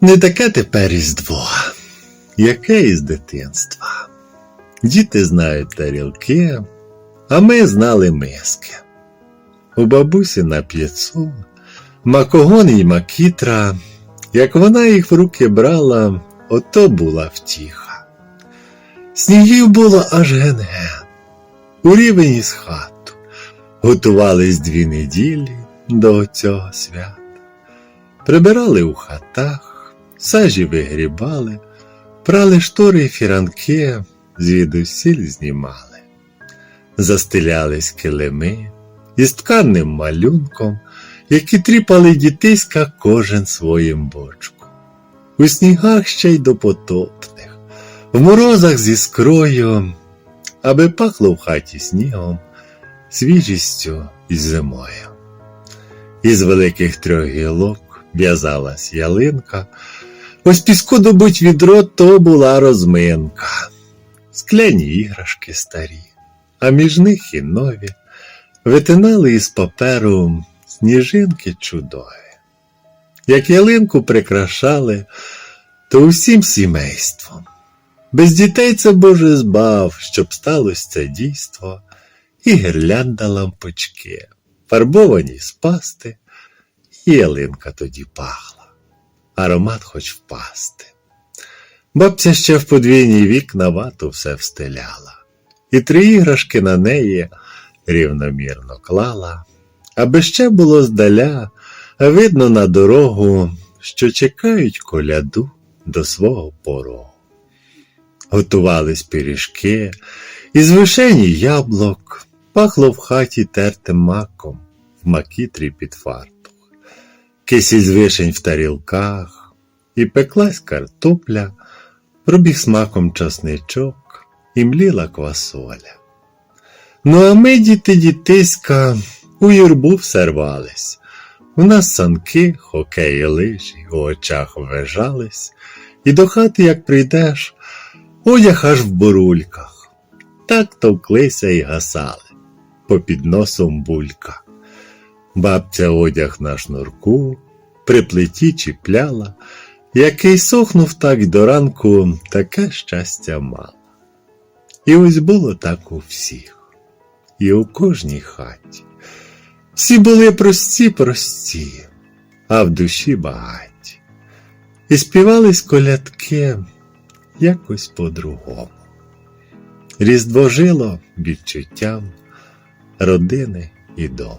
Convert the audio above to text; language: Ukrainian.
Не таке тепер різдво, яке із дитинства. Діти знають тарілки, а ми знали миски. У бабусі на п'єцу, макогон і макітра, як вона їх в руки брала, ото була втіха. Снігів було аж ген-ген, у рівень із хату. Готувались дві неділі до цього свята. Прибирали у хатах, сажі вигрібали, прали штори і фіранки, звідусіль знімали. Застелялись килими із тканним малюнком, які тріпали дітиська кожен своїм бочку. У снігах ще й до потопних, в морозах зі скрою, аби пахло в хаті снігом, свіжістю і зимою. Із великих трьох гілок в'язалась ялинка, ось піску добуть відро то була розминка, скляні іграшки старі, а між них і нові, витинали із паперу сніжинки чудові. Як ялинку прикрашали, то усім сімейством. Без дітей це Боже збав, щоб сталося це дійство, і гірлянда лампочки, фарбовані з пасти, і ялинка тоді пахла, аромат хоч впасти. Бабця ще в подвійні вікна вату все встеляла, і три іграшки на неї рівномірно клала, аби ще було здаля, видно на дорогу, що чекають коляду до свого порогу. Готувались пиріжки, із вишені яблук, пахло в хаті тертим маком, в макітрі під фартух, кисіль вишень в тарілках, і пеклась картопля, пробіг смаком часничок, і мліла квасоля. Ну, а ми, діти дітиська, у юрбу все рвались. У нас санки, хокей і лижі у очах ввижались, і до хати, як прийдеш, одяг аж в бурульках. Так товклися і гасали, попід носом булька. Бабця одяг на шнурку, при плиті чіпляла, який сохнув так до ранку, таке щастя мала. І ось було так у всіх, і у кожній хаті. Всі були прості, прості, а в душі багаті. І співались колядки якось по-другому. Різдво жило відчуттям родини і дому.